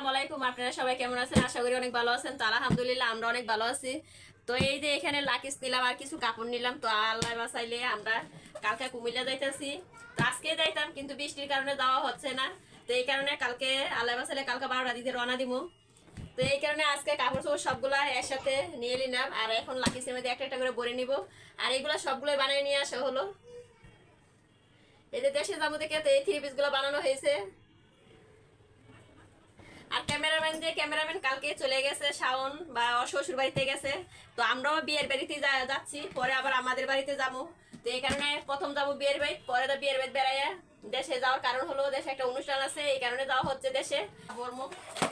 আসসালামু আলাইকুম, আপনারা সবাই কেমন আছেন? আশা করি অনেক ভালো আছেন। তো আলহামদুলিল্লাহ আমরা অনেক ভালো আছি। তো এই যে এখানে লাকিস নিলাম আর কিছু কাপড় নিলাম। তো আল্লাহ বাসাইলে আমরা কালকে কুমিল্লা যাইতেছি। তো আজকে যাইতাম, কিন্তু বৃষ্টির কারণে যাওয়া হচ্ছে না। তো এই কারণে কালকে আল্লাহ বাসাইলে কালকে বারোটা দিতে রওনা দিব তো এই কারণে আজকে কাপড় চোপড় সবগুলা একসাথে নিয়ে নিলাম। আর এখন লাকিসের মধ্যে একটা একটা করে ভরে নিব। আর এইগুলো সবগুলো বানিয়ে নিয়ে আসা হলো। যে দেশে যাব দেখে তো এই থ্রি পিসগুলো বানানো হয়েছে। আর ক্যামেরাম্যান যে ক্যামেরাম্যান কালকে চলে গেছে শাওন বা শ্বশুর বাড়িতে গেছে, তো আমরাও বিয়ের বাড়িতে যাচ্ছি, পরে আবার আমাদের বাড়িতে যাব। তো এই কারণে প্রথম যাব বিয়ের বাড়ি, পরে তো বিয়ের বাড়ি বেড়াইয়া দেশে যাওয়ার কারণ হলো দেশে একটা অনুষ্ঠান আছে, এই কারণে যাওয়া হচ্ছে দেশে।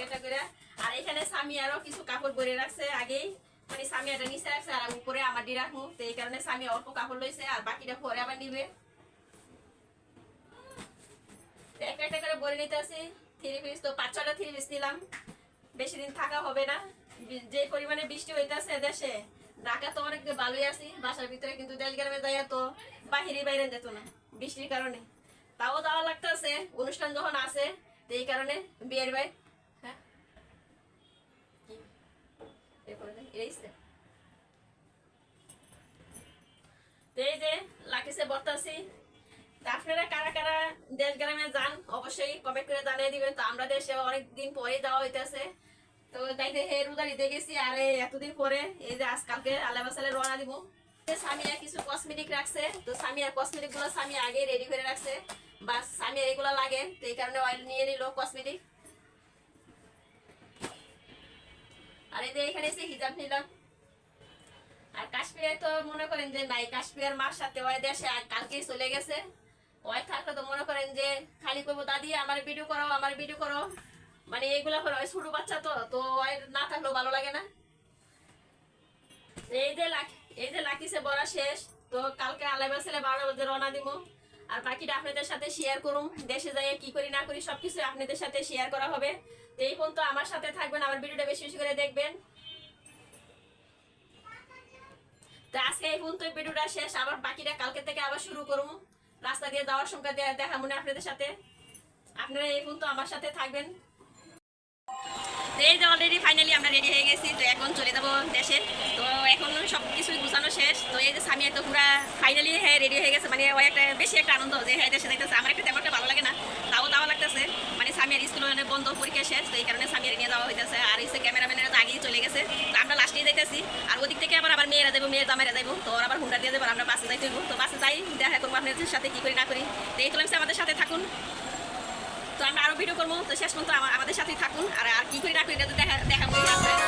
একটা করে। আর এখানে স্বামী আরও কিছু কাপড় ভরে রাখছে আগেই। মানে স্বামীটা নিচে রাখছে আর উপরে আমার ডি রাখব। তো এই কারণে স্বামী অল্প কাপড় লইছে আর বাকিটা পরে আবার নিবে। একটা একটা করে ভরে নিতে আসি। থ্রি পিস তো পাঁচ ছটা থ্রি পিস নিলাম। বেশি দিন থাকা হবে না। যে পরিমাণে বৃষ্টি হইতেছে দেশে ঢাকা তো অনেক ভালোই আছি, বাসার ভিতরে কিন্তু দেশ গ্রামে যাইয়া তো বাহিরে বাইরে যেত না বৃষ্টির কারণে। তাও যাওয়া লাগতেছে, অনুষ্ঠান যখন আছে এই কারণে বিয়ের বাই হ্যাঁ? এই যে। লাকিসে বর্তাছি। আপনারা কারা কারা দেশ গ্রামে যান, অবশ্যই কমেন্ট করে জানিয়ে দিবেন। তো আমরা দেশে অনেক দিন পরে যাওয়া হইতেছে। তো যাইতে হে রুদারিতে গেছি, আর এতদিন পরে এই যে আজকালকে আল্লাহ বাসালে রওনা দিব। সামিয়া কিছু কসমেটিক রাখছে। তো সামিয়ার কসমেটিকগুলো সামিয়া আগে রেডি করে রাখছে। বা সামিয়া এগুলো লাগে, তো এই কারণে অয়েল নিয়ে নিল কসমেটিক আর এই যে এখানে এসে হিজাব নিলাম। আর কাশ্মীরে তো মনে করেন যে নাই, কাশ্মীরের মার সাথে ওই দেশে কালকেই চলে গেছে। ওই থাকলে তো মনে করেন যে খালি করব, দাদি, আমার ভিডিও করো, আমার ভিডিও করো। মানে ছোট বাচ্চা তো তো না থাকলেও ভালো লাগে না। এই যে এই যে বড়া শেষ, তো কালকে আলাই বাসলে বারো বাজে রওনা দিব আর বাকিটা আপনাদের সাথে শেয়ার করুম, দেশে যাই কি করি না করি সবকিছু আপনাদের সাথে শেয়ার করা হবে। তো এই পর্যন্ত আমার সাথে থাকবেন, আমার ভিডিওটা বেশি বেশি করে দেখবেন। তো আজকে এই পর্যন্ত ভিডিওটা শেষ। আবার বাকিটা কালকে থেকে আবার শুরু করব রাস্তা দিয়ে যাওয়ার সময় দেখা মনে আপনাদের সাথে। আপনারা এই পর্যন্ত আমার সাথে থাকবেন। এই যে অলরেডি ফাইনালি আমরা রেডি হয়ে গেছি, তো এখন চলে যাব দেশে। তো এখন সব কিছুই গুছানো শেষ। তো এই যে স্বামী তো পুরা ফাইনালি হ্যাঁ রেডি হয়ে গেছে। মানে ওই একটা বেশি একটা আনন্দ যে হ্যাঁ দেশে যাইতেছে। আমার একটা তেমন একটা ভালো লাগে না। তাও তাও লাগতেছে। স্বামীর স্কুল মানে বন্ধ পরীক্ষা শেষ, তো এই কারণে স্বামীর নিয়ে যাওয়া হইতেছে। আর এসে ক্যামেরাম্যানের আগেই চলে গেছে, তো আমরা লাস্টেই যাইতেছি। আর ওদিক থেকে আবার আবার মেয়েরা যাব মেয়ের দামেরা যাব তো আবার হুন্ডা দিয়ে দেবো আমরা বাসে হইবো। তো বাসে যাই, দেখা করব আপনাদের সাথে কী করি, না করি। তো এই চলেছে আমাদের সাথে থাকুন। তো আমরা আরও ভিডিও করব, তো শেষ পর্যন্ত আমা- আমাদের সাথেই থাকুন। আর আর কী করি, না করি দেখা দেখাবো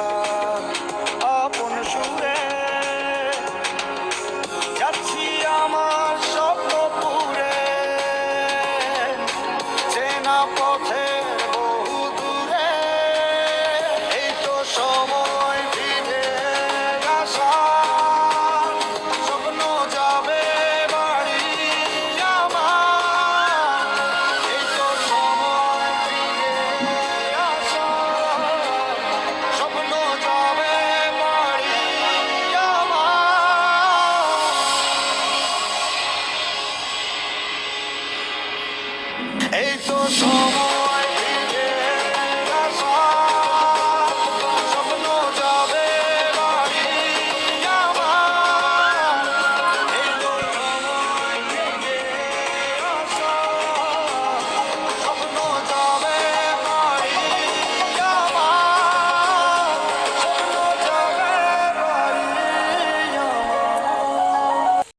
up.